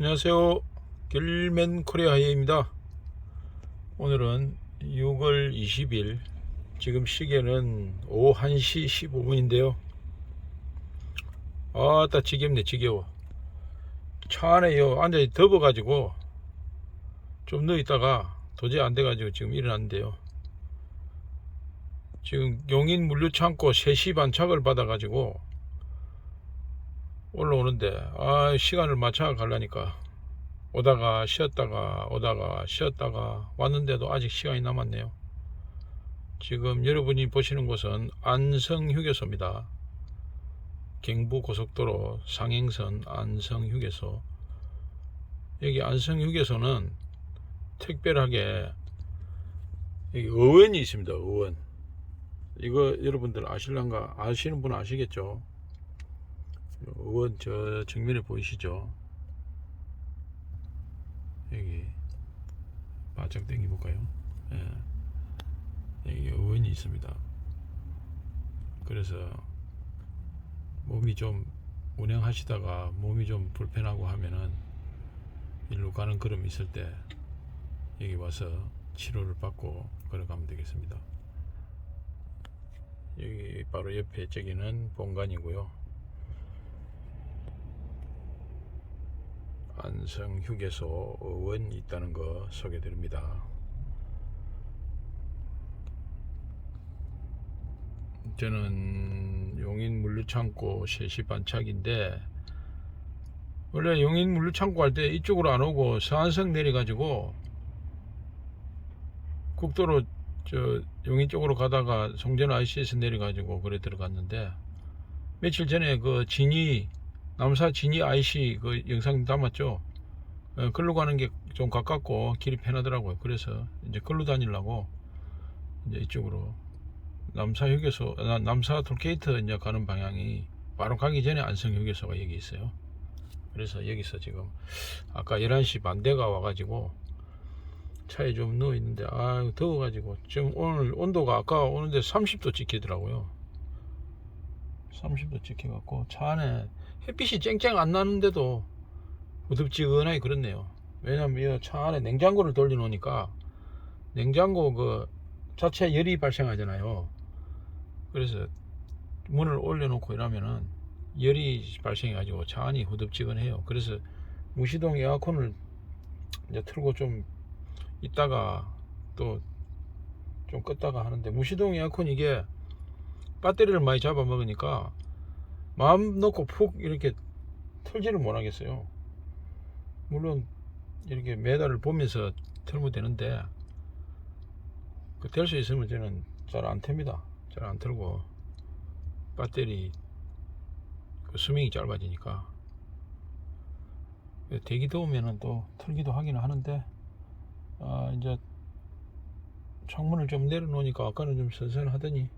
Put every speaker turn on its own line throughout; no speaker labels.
안녕하세요. 길맨 코리아입니다. 오늘은 6월 20일, 지금 시계는 오후 1시 15분인데요. 아따, 지겹네, 지겨워. 차 안에 요 앉아 덮어가지고 좀 누워 있다가 도저히 안 돼 가지고 지금 일어났는데요. 지금 용인 물류창고 3시 반착을 받아 가지고 올라오는데 아 시간을 맞춰 가려니까 오다가 쉬었다가 오다가 쉬었다가 왔는데도 아직 시간이 남았네요. 지금 여러분이 보시는 곳은 안성휴게소입니다. 경부고속도로 상행선 안성휴게소 여기 안성휴게소는 특별하게 여기 의원이 있습니다. 의원 이거 여러분들 아실란가 아시는 분은 아시겠죠? 의원 저 정면에 보이시죠? 여기 바짝 당겨 볼까요? 예. 여기 의원이 있습니다. 그래서 몸이 좀 운행하시다가 몸이 좀 불편하고 하면은 일로 가는 걸음 있을 때 여기 와서 치료를 받고 걸어가면 되겠습니다. 여기 바로 옆에 저기는 본관이고요. 안성 휴게소 의원 있다는 거 소개 드립니다. 저는 용인 물류창고 3시 반착인데 원래 용인 물류창고 할 때 이쪽으로 안 오고 서안성 내려가지고 국도로 저 용인 쪽으로 가다가 송전 IC에서 내려가지고 그래 들어갔는데 며칠 전에 그 진이 남사 진이 IC 그 영상 담았죠. 어, 글로 가는 게 좀 가깝고 길이 편하더라고요. 그래서 이제 글로 다니려고 이제 이쪽으로 남사 휴게소, 아, 남사 톨게이트 이제 가는 방향이 바로 가기 전에 안성 휴게소가 여기 있어요. 그래서 여기서 지금 아까 11시 반대가 와가지고 차에 좀 누워 있는데 아 더워가지고 지금 오늘 온도가 아까 오는데 30도 찍히더라고요. 30도 찍혀갖고 차 안에 햇빛이 쨍쨍 안 나는데도 우습지근하게 그렇네요. 왜냐면 이차 안에 냉장고를 돌려 놓으니까 냉장고 그 자체 열이 발생하잖아요. 그래서 문을 올려놓고 이러면은 열이 발생해가지고 차 안이 후덥지근해요. 그래서 무시동 에어컨을 이제 틀고 좀 있다가 또 좀 껐다가 하는데 무시동 에어컨 이게 배터리를 많이 잡아먹으니까 마음 놓고 푹 이렇게 틀지를 못하겠어요. 물론 이렇게 메달을 보면서 틀면 되는데 그 될 수 있으면 저는 잘안 탭니다. 잘 안 틀고 배터리 그 수명이 짧아지니까 대기 더우면은 또 틀기도 하기는 하는데 아 이제 창문을 좀 내려놓으니까 아까는 좀 선선하더니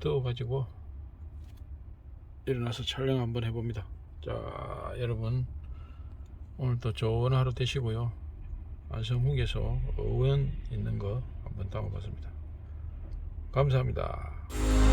더워가지고 일어나서 촬영 한번 해봅니다. 자 여러분 오늘도 좋은 하루 되시고요. 안성훈께서 의원 있는 거 한번 담아봤습니다. 감사합니다.